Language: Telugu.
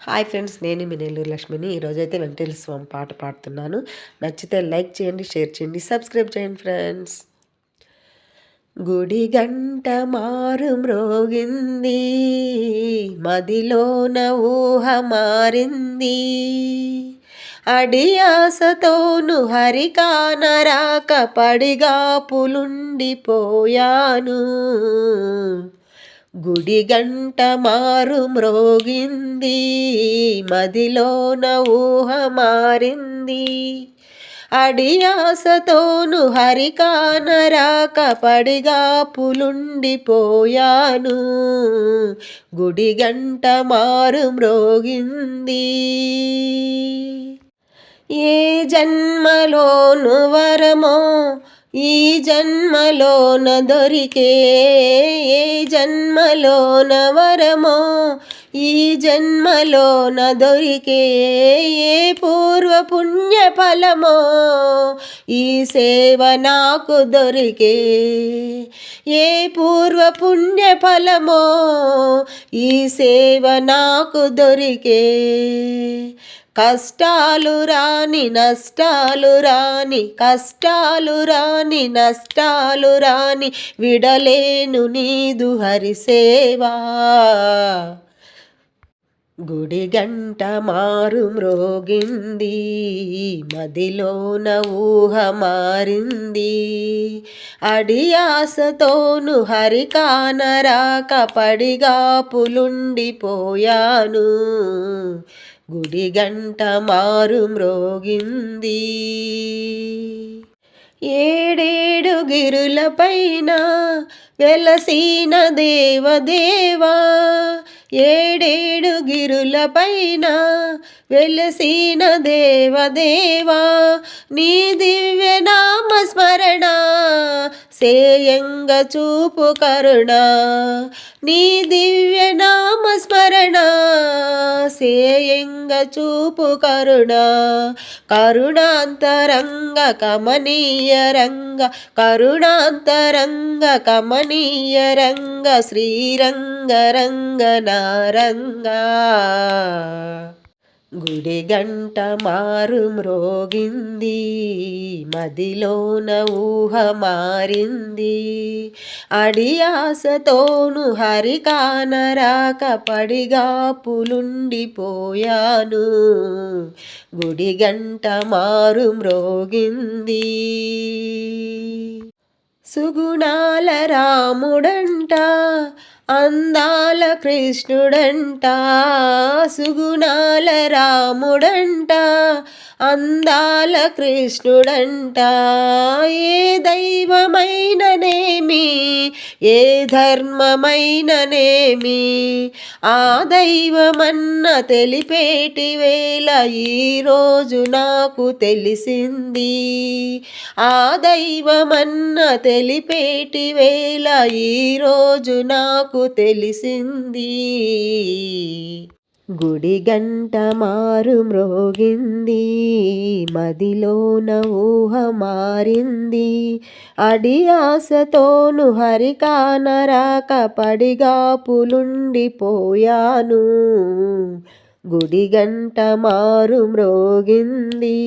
హాయ్ ఫ్రెండ్స్ నేను మీ నెల్లూరు లక్ష్మిని. ఈరోజైతే వెంకటేశ్వర స్వామి పాట పాడుతున్నాను. నచ్చితే లైక్ చేయండి షేర్ చేయండి సబ్స్క్రైబ్ చేయండి ఫ్రెండ్స్. గుడి గంట మారు మ్రోగింది మదిలోన ఊహ మారింది. అడియాసతోను హరికానరాక పడిగా పులుండిపోయాను గుడి గంట మారు మ్రోగింది మదిలోన ఊహ మారింది. అడియాసతోను హరికానరాక పడిగా పులుండిపోయాను గుడి గంట మారు మ్రోగింది ఏ జన్మలోను వరమో ఈ జన్మలోన దొరికే ఏ జన్మలోన వరమో ఈ జన్మలోన దొరికే ఏ పూర్వ పుణ్య ఫలమో ఈ సేవ నాకు దొరికే ఏ పూర్వ పుణ్య ఫలమో ఈ సేవ నాకు దొరికే. కష్టాలు రాని నష్టాలు రాని కష్టాలు రాని నష్టాలు రాని విడలేను నీదు హరిసేవా. గుడి గంట మారు మ్రోగింది మదిలోన ఊహ మారింది. అడియాసతోను హరికానరాక పడిగా పులుండిపోయాను గుడి గంట మారు మ్రోగింది ఏడేడు గిరులపైన వెలసీన దేవదేవా ఏడేడు గిరులపైన వెలసీన దేవదేవా నీ దివ్య నామ స్మరణ సేయంగ చూపు కరుణ నీ దివ్య నామ స్మరణ. సేయంగ చూపు కరుణ కరుణాంతరంగ కమనీయ రంగ కరుణాంతరంగ కమనీయ రంగ శ్రీరంగ రంగ నారంగా. గుడి గంట మారు మ్రోగింది మదిలోన ఊహ మారింది. అడియాసతోను హరికానరాక పడిగా పులుండిపోయాను గుడి గంట మారు మ్రోగింది సుగుణాల రాముడంట అందాల కృష్ణుడంట సుగుణాల రాముడంట అందాల కృష్ణుడంట. ఏ దైవమైననేమి ఏ ధర్మమైననేమి? ఆ దైవమన్న తెలిపేటి వేళ ఈరోజు నాకు తెలిసింది. ఆ దైవమన్న తెలిపేటి వేళ ఈరోజు నాకు తెలిసింది. గుడి గంట మారు మ్రోగింది మదిలోన ఊహ మారింది. అడి ఆశతోను హరికానరాక పడిగాపులుండిపోయాను గుడి గంట మారు మ్రోగింది.